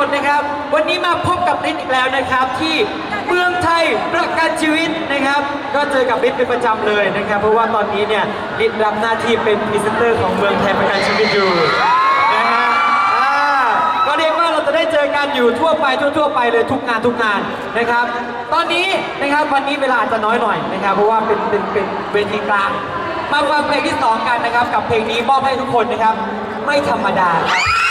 คนนะครับ วันนี้มาพบกับฤทธิ์อีกแล้วนะครับ ที่เมืองไทยประกันชีวิตนะครับ ก็เจอกับฤทธิ์เป็นประจำเลยนะครับ เพราะว่าตอนนี้เนี่ยฤทธิ์รับหน้าที่เป็นพรีเซนเตอร์ของเมืองไทยประกันชีวิตอยู่นะฮะอ่าก็เรียกว่าเราจะได้เจอกันอยู่ทั่วไปทั่วๆไปเลยทุกงานทุกงานนะครับ ตอนนี้นะครับวันนี้เวลาอาจจะน้อยหน่อยนะครับ เพราะว่าเป็นเป็นเป็นเวทีกลางมาฟังเพลงที่สองกันนะครับ กับเพลงนี้มอบให้ทุกคนนะครับ ไม่ธรรมดาครับ